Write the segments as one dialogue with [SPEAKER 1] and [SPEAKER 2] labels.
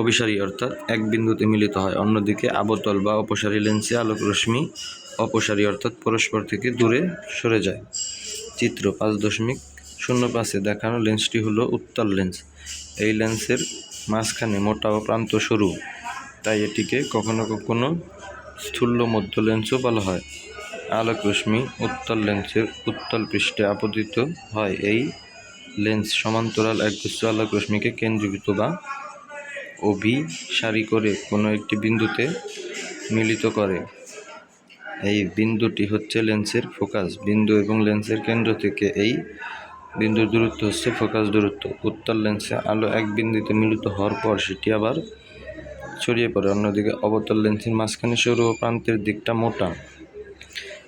[SPEAKER 1] অভিসারী অর্থাৎ এক বিন্দুতে মিলিত হয়। অন্যদিকে আবতল বা অপসারী লেন্সে আলোক রশ্মি, অপসারী অর্থাৎ পরস্পর থেকে দূরে সরে যায়। চিত্র পাঁচ দশমিক শূন্য পাঁচে দেখানো লেন্সটি হলো উত্তল লেন্স। এই লেন্সের মাঝখানে মোটা ও প্রান্ত সরু, তাই এটিকে কখনো কখনো স্থূল মধ্য লেন্সও বলা হয়। আলোক রশ্মি উত্তল লেন্সের উত্তল পৃষ্ঠে আপতিত হয়। এই লেন্স সমান্তরাল একগুচ্ছ আলোক রশ্মিকে কেন্দ্রীভূত বা অভিসারী করে কোনো একটি বিন্দুতে মিলিত করে। এই বিন্দুটি হচ্ছে লেন্সের ফোকাস বিন্দু এবং লেন্সের কেন্দ্র থেকে এই বিন্দুর দূরত্ব হচ্ছে ফোকাস দূরত্ব। উত্তর লেন্সে আলো এক বিন্দুতে মিলিত হওয়ার পর সেটি আবার ছড়িয়ে পড়ে। অন্যদিকে অবতল লেন্সের মাঝখানে সরু প্রান্তের দিকটা মোটা।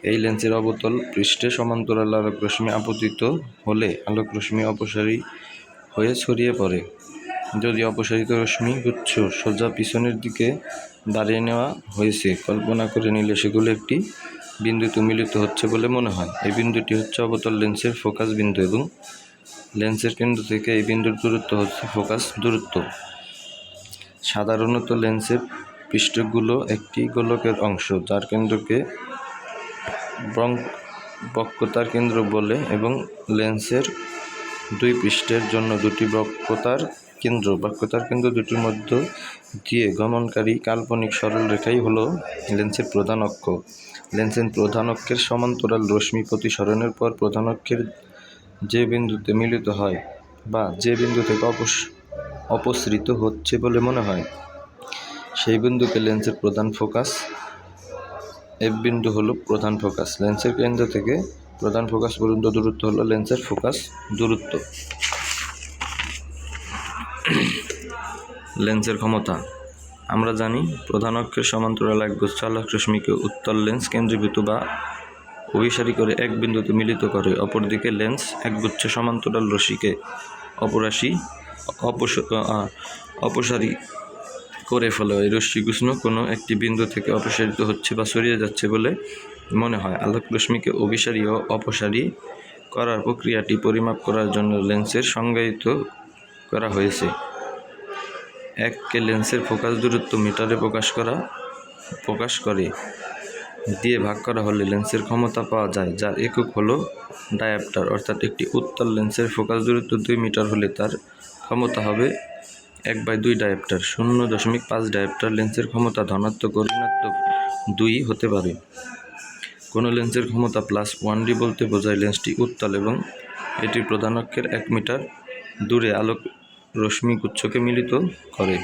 [SPEAKER 1] এই লেন্সের অবতল পৃষ্ঠে সমান্তরাল আলোক রশ্মি আপতিত হলে আলোক রশ্মি অপসারী হয়ে ছড়িয়ে পড়ে। যদি অপসারিত রশ্মি গুচ্ছ, সোজা পিছনের দিকে দাঁড়িয়ে নেওয়া হয়েছে, কল্পনা করে নিলে সেগুলো একটি বিন্দুতে মিলিত হচ্ছে বলে মনে হয়। এই বিন্দুটি হচ্ছে অবতল লেন্সের ফোকাস বিন্দু এবং লেন্সের কেন্দ্র থেকে এই বিন্দুর দূরত্ব হচ্ছে ফোকাস দূরত্ব। সাধারণত লেন্সের পৃষ্ঠগুলো একটি গোলকের অংশ, যার কেন্দ্রকে বক্রতার কেন্দ্র বলে এবং লেন্সের দুই পৃষ্ঠের জন্য দুটি বক্রতার কেন্দ্র। বক্রতার কেন্দ্র দুটির মধ্য দিয়ে গমনকারী কাল্পনিক সরল রেখাই হলো লেন্সের প্রধান অক্ষ। লেন্সের প্রধান অক্ষের সমান্তরাল রশ্মি প্রতিসরণের পর প্রধান অক্ষের যে বিন্দুতে মিলিত হয় বা যে বিন্দু থেকে অপস, অপসৃত হচ্ছে বলে মনে হয়। সেই বিন্দুকে লেন্সের প্রধান ফোকাস এফ বিন্দু হলো প্রধান ফোকাস। লেন্সের কেন্দ্র থেকে প্রধান ফোকাস পর্যন্ত দূরত্ব হলো লেন্সের ফোকাস দূরত্ব। লেন্সের ক্ষমতা। আমরা জানি প্রধান অক্ষের সমান্তরাল একগুচ্ছ আলোক রশ্মিকে উত্তল লেন্স কেন্দ্রীভূত বা অভিসারী করে এক বিন্দুতে মিলিত করে। অপরদিকে লেন্স একগুচ্ছ সমান্তরাল রশ্মিকে অপরাশি, অপস অপসারী করে ফেলো। এই রশ্মিকৃষ্ণ কোনো একটি বিন্দু থেকে অপসারিত হচ্ছে বা সরিয়ে যাচ্ছে বলে মনে হয়। আলোক রশ্মিকে অভিসারী ও অপসারী করার প্রক্রিয়াটি পরিমাপ করার জন্য লেন্সের সংজ্ঞায়িত করা হয়েছে। এককে লেন্সের ফোকাস দূরত্ব মিটারে প্রকাশ করা, প্রকাশ করে। দিয়ে ভাগ করা হলে লেন্সের ক্ষমতা পাওয়া যায়, যার একক হলো ডায়াপ্টার। অর্থাৎ একটি উত্তল লেন্সের ফোকাস দূরত্ব দুই মিটার হলে তার ক্ষমতা হবে এক বাই দুই ডায়াপ্টার, শূন্য দশমিক পাঁচ ডায়াপ্টার লেন্সের ক্ষমতা ধনাত্মক ও ঋণাত্মক দুই হতে পারে। কোনো লেন্সের ক্ষমতা প্লাস ওয়ান ডি বলতে বোঝায় লেন্সটি উত্তল এবং এটির প্রধান অক্ষের এক মিটার দূরে আলোক রশ্মি গুচ্ছকে মিলিত করে।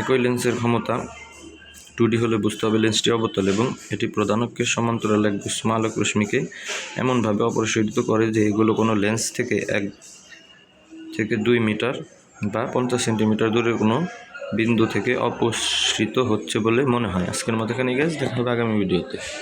[SPEAKER 1] একই লেন্সের ক্ষমতা টু ডি হলে বুঝতে হবে লেন্সটি অবতল এবং এটি প্রধান অক্ষের সমান্তরাল এক গুচ্ছ আলোক রশ্মিকে এমনভাবে অপসারিত করে যে এগুলো কোনো লেন্স থেকে এক থেকে দুই মিটার বা পঞ্চাশ সেন্টিমিটার দূরে কোনো বিন্দু থেকে অপসৃত হচ্ছে বলে মনে হয়। আজকের মতো এখানে গেছে দেখা হবে আগামী ভিডিওতে।